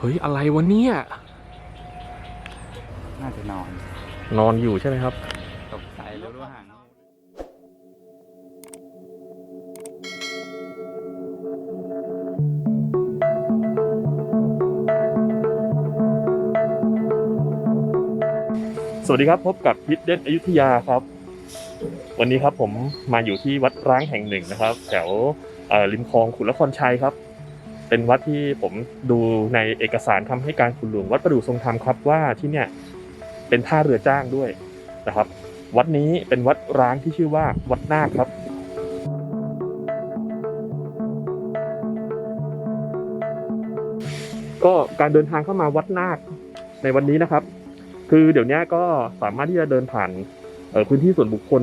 เฮ้ย อะไรวะเนี่ย น่าจะนอนนอนอยู่ใช่ไหมครับ ตกใจแล้วรู้ห่างสวัสดีครับพบกับพิษเด่นอยุธยาครับ วันนี้ครับผมมาอยู่ที่วัดร้างแห่งหนึ่งนะครับ แถวเอ่อริมคลองขุนละครชัยครับ เป็นวัดที่ผมดูในเอกสารคำให้การขุนหลวงวัดประดู่ทรงธรรมครับว่าที่เนี่ยเป็นท่าเรือจ้างด้วยนะครับ วัดนี้เป็นวัดร้างที่ชื่อว่าวัดนาคครับก็การเดินทางเข้ามาวัดนาคในวันนี้นะครับ คือเดี๋ยวนี้ก็สามารถที่จะเดินผ่านพื้นที่ส่วนบุคคล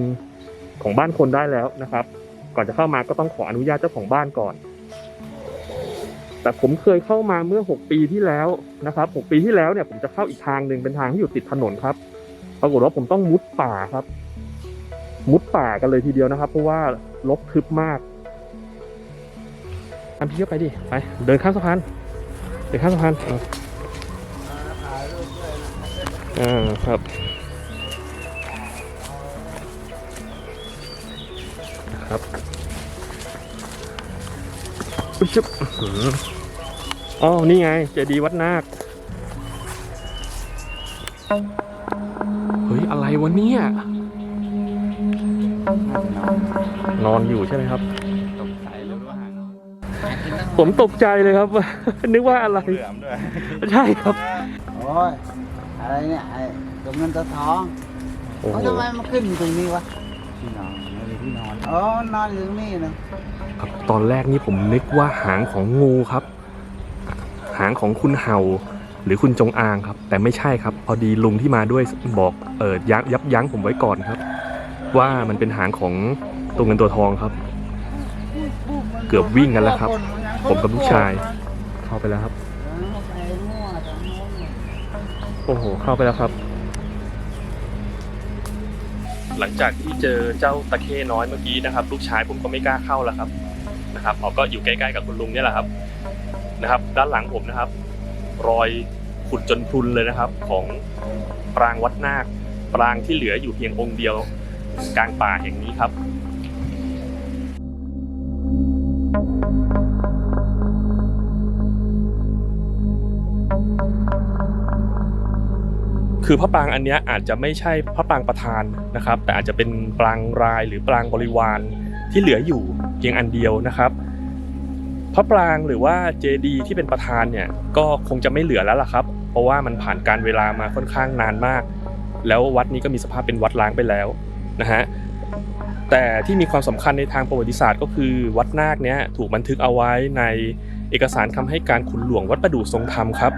ของบ้านคนได้แล้วนะครับ ก่อนจะเข้ามาก็ต้องขออนุญาตเจ้าของบ้านก่อน แต่ผมเคยเข้ามาเมื่อ 6 ปีที่แล้วนะครับ6ปีที่แล้วเนี่ยผมจะเข้าอีกทางหนึ่งเป็นทางที่อยู่ติดถนนครับ ปรากฏว่าผมต้องมุดป่าครับ มุดป่ากันเลยทีเดียวนะครับ เพราะว่ารกทึบมากทำพี่ก็ไปดิไป เดินข้ามสะพานเดินข้ามสะพานอ่าครับครับอุ๊ยจุ๊บ อื้อหืออ๋อ นี่ไง เจดีย์วัดนาค เฮ้ย อะไรวะเนี่ยน่าจะนอนนอนอยู่ใช่ไหมครับตกใจแล้วรู้ห่างผมตกใจเลยครับ นึกว่าอะไร เหลือมด้วย ใช่ครับ โอ้ย อะไรเนี่ยไอ้ตัวเงินตัวทองโอ้โหเขาทำไมมันขึ้นอยู่ตรงนี้วะที่นอนไม่มีที่นอนอ๋อนอนอยู่ตรงนี้นะ ครับตอนแรกนี่ผมนึกว่าหางของงูครับ หางของคุณเห่าหรือคุณจงอางครับ แต่ไม่ใช่ครับ พอดีลุงที่มาด้วยบอกเออยับยับยั้งผมไว้ก่อนครับ ว่ามันเป็นหางของตัวเงินตัวทองครับ เกือบวิ่งกันแล้วครับ ผมกับลูกชาย เข้าไปแล้วครับ โอ้โหเข้าไปแล้วครับ หลังจากที่เจอเจ้าตะเข้น้อยเมื่อกี้นะครับ ลูกชายผมก็ไม่กล้าเข้าแล้วครับนะครับเขาก็อยู่ใกล้ๆกับคุณลุงเนี่ยแหละครับ นะครับ ด้านหลังผมนะครับ รอยขุดจนพรุนเลยนะครับ ของปรางวัดนาคปรางที่เหลืออยู่เพียงองค์เดียวกลางป่าแห่งนี้ครับคือพระปรางอันเนี้ยอาจจะไม่ใช่พระปรางประธานนะครับ แต่อาจจะเป็นปรางรายหรือปรางบริวารที่เหลืออยู่เพียงอันเดียวนะครับ ระปรางหรือว่าเจดีย์ที่เป็นประธานเนี่ยก็คงจะไม่เหลือแล้วล่ะครับ เพราะว่ามันผ่านการเวลามาค่อนข้างนานมาก แล้ววัดนี้ก็มีสภาพเป็นวัดร้างไปแล้วนะฮะแต่ที่มีความสำคัญในทางประวัติศาสตร์ก็คือวัดนาคเนี้ยถูกบันทึกเอาไว้ในเอกสารคำให้การขุนหลวงวัดประดู่ทรงธรรมครับ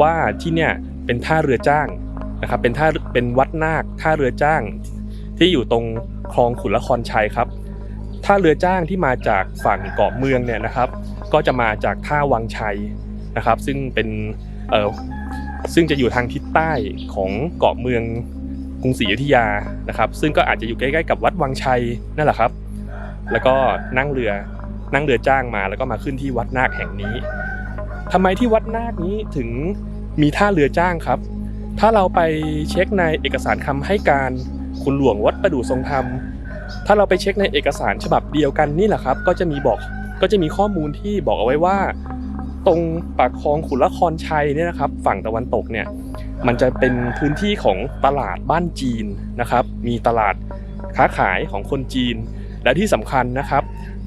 ว่าที่เนี่ยเป็นท่าเรือจ้างนะครับเป็นท่าเป็นวัดนาคท่าเรือจ้างที่อยู่ตรงคลองขุนละครชัยครับท่าเรือจ้างที่มาจากฝั่งเกาะเมืองเนี่ยนะครับ ก็จะมาจากท่าวังชัยนะครับ ซึ่งเป็นเออซึ่งจะอยู่ทางทิศใต้ของเกาะเมืองกรุงศรีอยุธยานะครับ ซึ่งก็อาจจะอยู่ใกล้ๆกับวัดวังชัยนั่นแหละครับ แล้วก็นั่งเรือนั่งเรือจ้างมาแล้วก็มาขึ้นที่วัดนาคแห่งนี้ทำไมที่วัดนาคนี้ถึงมีท่าเรือจ้างครับ ถ้าเราไปเช็คในเอกสารคำให้การคุณหลวงวัดประดู่ทรงธรรม ถ้าเราไปเช็คในเอกสารฉบับเดียวกันนี่แหละครับ ก็จะมีบอก ก็จะมีข้อมูลที่บอกเอาไว้ว่า ตรงปากคลองขุนละครชัยเนี่ยนะครับ ฝั่งตะวันตกเนี่ยมันจะเป็นพื้นที่ของตลาดบ้านจีนนะครับ มีตลาดค้าขายของคนจีน และที่สำคัญนะครับ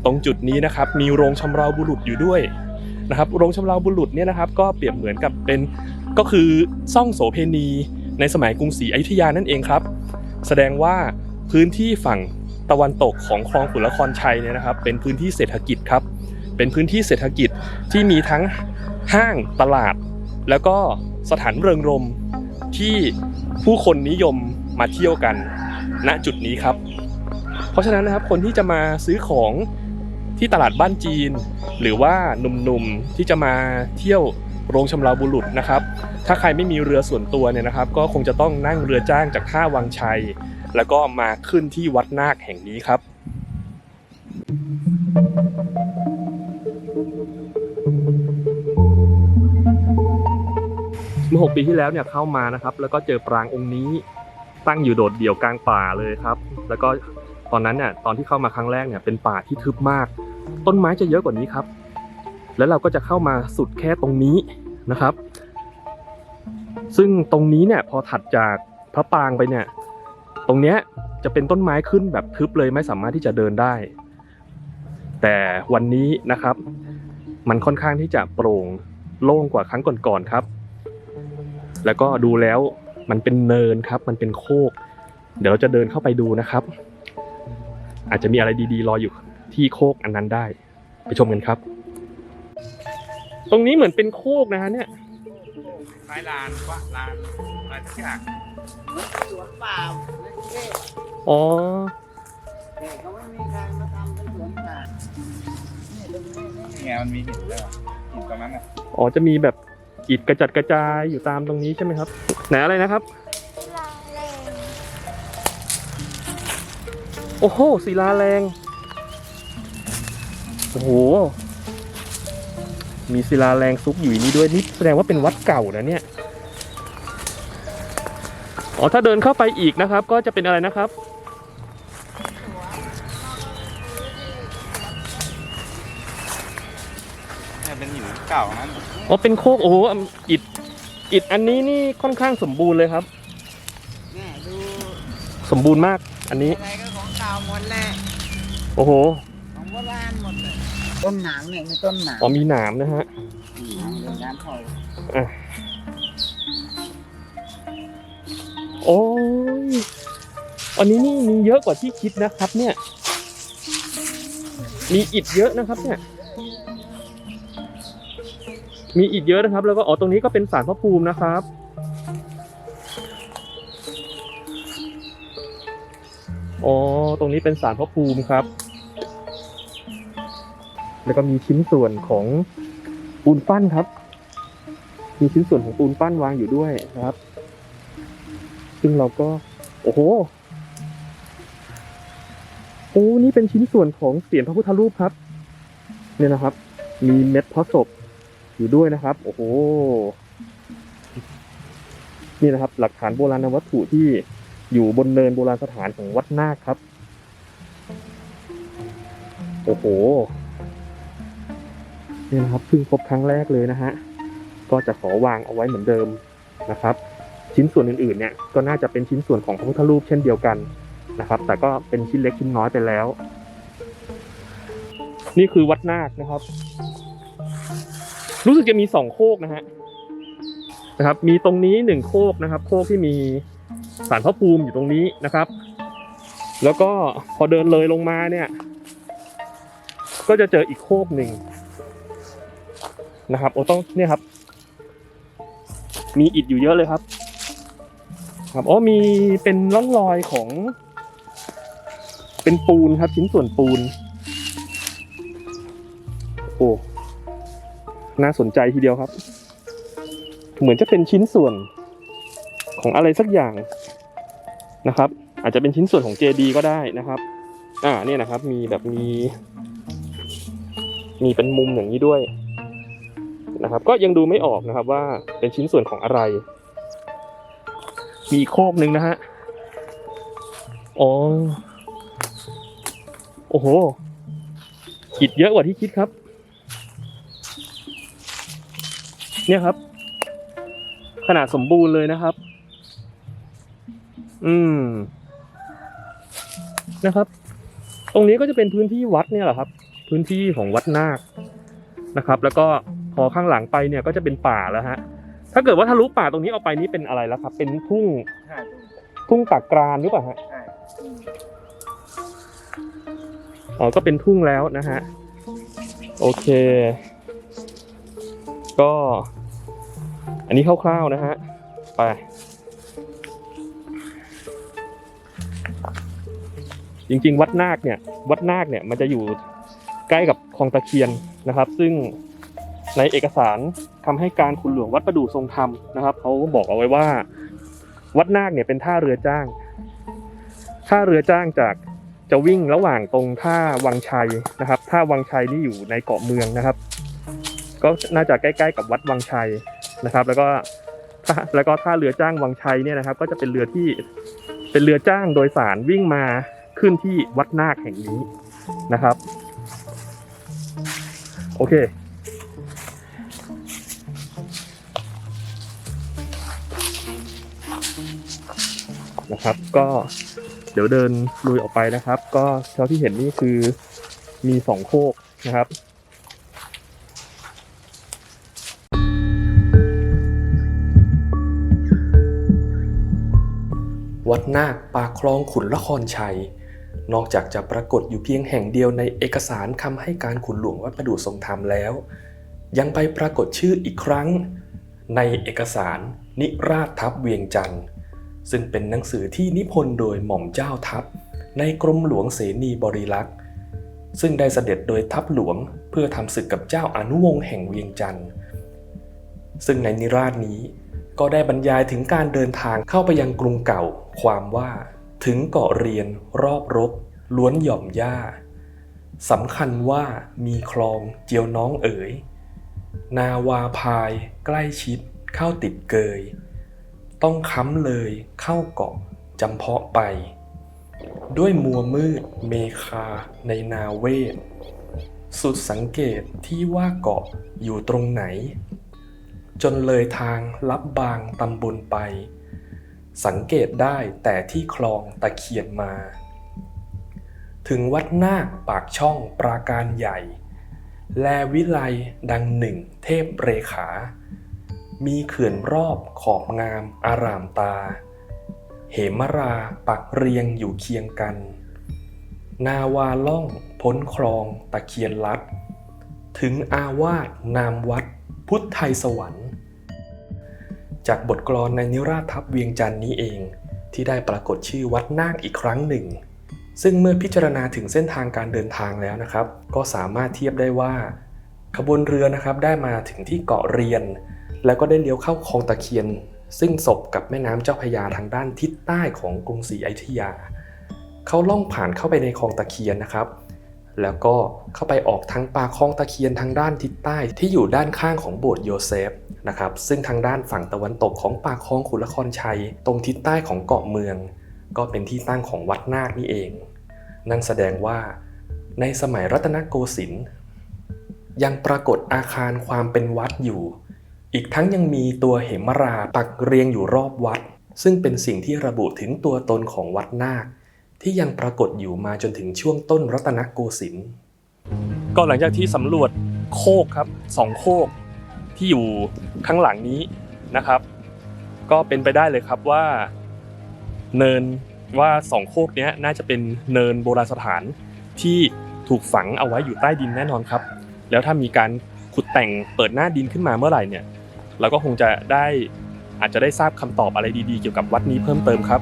ตรงจุดนี้นะครับมีโรงชำเราบุรุษอยู่ด้วยนะครับโรงชำเราบุรุษเนี่ยนะครับ ก็เปรียบเหมือนกับเป็นก็คือซ่องโสเพณีในสมัยกรุงศรีอยุธยานั่นเองครับ แสดงว่าพื้นที่ฝั่ง ตะวันตกของคลองขุนละครชัยเนี่ยนะครับ เป็นพื้นที่เศรษฐกิจครับ เป็นพื้นที่เศรษฐกิจที่มีทั้งห้างตลาด แล้วก็สถานเริงรมที่ผู้คนนิยมมาเที่ยวกัน ณจุดนี้ครับ เพราะฉะนั้นนะครับคนที่จะมาซื้อของที่ตลาดบ้านจีน หรือว่าหนุ่มๆที่จะมาเที่ยวโรงชำราบุรุษนะครับ ถ้าใครไม่มีเรือส่วนตัวเนี่ยนะครับ ก็คงจะต้องนั่งเรือจ้างจากท่าวังชัย แล้วก็มาขึ้นที่วัดนาคแห่งนี้ครับ เมื่อ 6 ปีที่แล้วเนี่ยเข้ามานะครับ แล้วก็เจอปรางองค์นี้ตั้งอยู่โดดเดี่ยวกลางป่าเลยครับ แล้วก็ตอนนั้นเนี่ยตอนที่เข้ามาครั้งแรกเนี่ยเป็นป่าที่ทึบมาก ต้นไม้จะเยอะกว่านี้ครับ แล้วเราก็จะเข้ามาสุดแค่ตรงนี้นะครับ ซึ่งตรงนี้เนี่ยพอถัดจากพระปรางไปเนี่ย ตรงเนี้ยจะเป็นต้นไม้ขึ้นแบบทึบเลยไม่สามารถที่จะเดินได้ แต่วันนี้นะครับ มันค่อนข้างที่จะโปร่งโล่งกว่าครั้งก่อนๆครับ แล้วก็ดูแล้วมันเป็นเนินครับ มันเป็นโคก เดี๋ยวเราจะเดินเข้าไปดูนะครับ อาจจะมีอะไรดีๆรออยู่ที่โคกอันนั้นได้ ไปชมกันครับ ตรงนี้เหมือนเป็นโคกนะฮะเนี่ย คล้ายลานวะลานอะไรสักอย่าง สวนเปล่าเล็กอ๋อๆแต่เขาไม่มีใครมาทำเป็นสวนป่านี่ตรงนี้นี่นี่ไงมันมีหินด้วยวะหินตรงนั้นอะอ๋อ จะมีแบบอิฐกระจัดกระจายอยู่ตามตรงนี้ใช่ไหมครับ ไหนอะไรนะครับ ลาเลงโอ้โหศิลาแรง โอ้โห มีศิลาแรงซุกอยู่ในนี้ด้วยนี่แสดงว่าเป็นวัดเก่านะเนี่ย อ๋อถ้าเดินเข้าไปอีกนะครับ ก็จะเป็นอะไรนะครับ เนี่ยเป็นหินเก่านั้นอ๋อเป็นโคกโอ้โหอิฐอิฐอันนี้นี่ค่อนข้างสมบูรณ์เลยครับแน่ดูสมบูรณ์มากอันนี้ อะไรก็ของเก่าหมดแหละโอ้โหของโบราณหมดเลยต้นหนามเนี่ยมีต้นหนามอ๋อมีหนามนะฮะ หนามเป็นน้ำพอยอะ โอ้ยอันนี้นี่มีเยอะกว่าที่คิดนะครับ เนี่ย มีอิฐเยอะนะครับ เนี่ย มีอิฐเยอะนะครับ แล้วก็อ๋อตรงนี้ก็เป็นสารพระภูมินะครับ อ๋อ ตรงนี้เป็นสารพระภูมิครับ แล้วก็มีชิ้นส่วนของปูนปั้นครับ มีชิ้นส่วนของปูนปั้นวางอยู่ด้วยนะครับ ซึ่งเราก็ โอ้โหโอ้นี่เป็นชิ้นส่วนของเสียนพระพุทธรูปครับ เนี่ยนะครับ มีเม็ดพาะศพอยู่ด้วยนะครับ โอ้โหนี่นะครับ หลักฐานโบราณวัตถุที่อยู่บนเนินโบราณสถานของวัดนาคครับ โอ้โหนี่นะครับเพิ่งพบครั้งแรกเลยนะฮะก็จะขอวางเอาไว้เหมือนเดิมนะครับ ชิ้นส่วนอื่นๆเนี่ยก็น่าจะเป็นชิ้นส่วนของพระพุทธรูปเช่นเดียวกันนะครับ แต่ก็เป็นชิ้นเล็กชิ้นน้อยไปแล้ว นี่คือวัดนาคนะครับ รู้สึกจะมีสองโคกนะฮะนะครับ มีตรงนี้หนึ่งโคกนะครับ โคกที่มีสารพระภูมิอยู่ตรงนี้นะครับ แล้วก็พอเดินเลยลงมาเนี่ย ก็จะเจออีกโคกหนึ่งนะครับโอ้ต้องเนี่ยครับ มีอิฐอยู่เยอะเลยครับ ครับอ๋อมีเป็นร่องรอยของ เป็นปูนครับ ชิ้นส่วนปูน โอ้น่าสนใจทีเดียวครับ เหมือนจะเป็นชิ้นส่วนของอะไรสักอย่างนะครับ อาจจะเป็นชิ้นส่วนของเจดีก็ได้นะครับ อ่าเนี่ยนะครับ มีแบบมี มีเป็นมุมอย่างนี้ด้วยนะครับ ก็ยังดูไม่ออกนะครับว่าเป็นชิ้นส่วนของอะไร มีอีกโคกหนึ่งนะฮะอ๋อโอ้โหอิดเยอะกว่าที่คิดครับ เนี่ยครับ ขนาดสมบูรณ์เลยนะครับ อืมนะครับ ตรงนี้ก็จะเป็นพื้นที่วัดเนี่ยแหละครับ พื้นที่ของวัดนาคนะครับ แล้วก็พอข้างหลังไปเนี่ยก็จะเป็นป่าแล้วฮะ ถ้าเกิดว่าทะลุป่าตรงนี้ออกไปนี่เป็นอะไรแล้วครับ เป็นทุ่งใช่ทุ่งปากกรานหรือเปล่าฮะใช่อ๋อก็เป็นทุ่งแล้วนะฮะโอเค ก็ อันนี้คร่าวๆนะฮะไปจริงๆ วัดนาคเนี่ยวัดนาคเนี่ยมันจะอยู่ใกล้กับคลองตะเคียนนะครับ ซึ่ง ในเอกสารคำให้การคุณหลวงวัดประดู่ทรงธรรมนะครับเขาบอกเอาไว้ว่า วัดนาคเนี่ยเป็นท่าเรือจ้าง ท่าเรือจ้างจากจะวิ่งระหว่างตรงท่าวังชัยนะครับ ท่าวังชัยนี่อยู่ในเกาะเมืองนะครับ ก็น่าจะใกล้ ๆ กับวัดวังชัยนะครับ แล้วก็แล้วก็ท่าเรือจ้างวังชัยเนี่ยนะครับ ก็จะเป็นเรือที่เป็นเรือจ้างโดยสารวิ่งมาขึ้นที่วัดนาคแห่งนี้นะครับ โอเค นะครับ ก็เดี๋ยวเดินลุยออกไปนะครับ ก็เท่าที่เห็นนี่คือมีสองโคกนะครับวัดนาคปากคลองขุนละครชัย นอกจากจะปรากฏอยู่เพียงแห่งเดียวในเอกสารคำให้การขุนหลวงวัดประดู่ทรงธรรมแล้ว ยังไปปรากฏชื่ออีกครั้ง ในเอกสารนิราชทัพเวียงจันทร์ ซึ่งเป็นหนังสือที่นิพนธ์โดยหม่อมเจ้าทัพ ในกรมหลวงเสนีบริลักษ์ ซึ่งได้เสด็จโดยทัพหลวงเพื่อทำศึกกับเจ้าอนุวงศ์แห่งเวียงจันทร์ ซึ่งในนิราชนี้ก็ได้บรรยายถึงการเดินทางเข้าไปยังกรุงเก่า ความว่าถึงเกาะเรียนรอบรบ ล้วนหย่อมหญ้าสำคัญว่ามีคลองเจียวน้องเอ๋ย นาวาพาย ใกล้ชิด เข้าติดเกย ต้องค้ำเลยเข้าเกาะจำเพาะไป ด้วยมัวมืดเมคาในนาเวทสุดสังเกตที่ว่าเกาะอยู่ตรงไหน จนเลยทางลับบางตำบลไป สังเกตได้แต่ที่คลองตะเคียนมา ถึงวัดนาคปากช่องปราการใหญ่ แลวิไลดังหนึ่งเทพเรขา มีเขื่อนรอบขอบงาม อารามตา เหมราปักเรียงอยู่เคียงกัน นาวาล่องพ้นคลองตะเคียนลัด ถึงอาวาสนามวัด พุทธไทยสวรรค์ จากบทกลอนในนิราทัพเวียงจันทร์นี้เองที่ได้ปรากฏชื่อวัดนาคอีกครั้งหนึ่ง ซึ่งเมื่อพิจารณาถึงเส้นทางการเดินทางแล้วนะครับ ก็สามารถเทียบได้ว่า ขบวนเรือนะครับได้มาถึงที่เกาะเรียน แล้วก็ได้เลี้ยวเข้าคลองตะเคียน ซึ่งศพกับแม่น้ำเจ้าพยาทางด้านทิศใต้ของกรุงศรีอยุธยา เขาล่องผ่านเข้าไปในคลองตะเคียนนะครับ แล้วก็เข้าไปออกทางปากคลองตะเคียนทางด้านทิศใต้ที่อยู่ด้านข้างของโบสถ์โยเซฟนะครับ ซึ่งทางด้านฝั่งตะวันตกของปากคลองขุนละครชัย ตรงทิศใต้ของเกาะเมือง ก็เป็นที่ตั้งของวัดนาคนี่เอง นั่นแสดงว่า ในสมัยรัตนโกสินทร์ยังปรากฏอาคารความเป็นวัดอยู่ อีกทั้งยังมีตัวเหมราปักเรียงอยู่รอบวัด ซึ่งเป็นสิ่งที่ระบุถึงตัวตนของวัดนาค ที่ยังปรากฏอยู่มาจนถึงช่วงต้นรัตนโกสินทร์ก็หลังจากที่สำรวจโคกครับสองโคกที่อยู่ข้างหลังนี้นะครับ ก็เป็นไปได้เลยครับว่าเนินว่าสองโคกนี้น่าจะเป็นเนินโบราณสถานที่ถูกฝังเอาไว้อยู่ใต้ดินแน่นอนครับ แล้วถ้ามีการขุดแต่งเปิดหน้าดินขึ้นมาเมื่อไหร่เนี่ย เราก็คงจะได้อาจจะได้ทราบคำตอบอะไรดีๆ เกี่ยวกับวัดนี้เพิ่มเติมครับ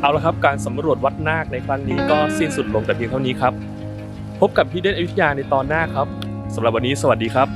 เอาละครับการสำรวจวัดนาคในครั้งนี้ก็สิ้นสุดลงแต่เพียงเท่านี้ครับ พบกับพี่เด่นอยุธยาในตอนหน้าครับสำหรับวันนี้สวัสดีครับ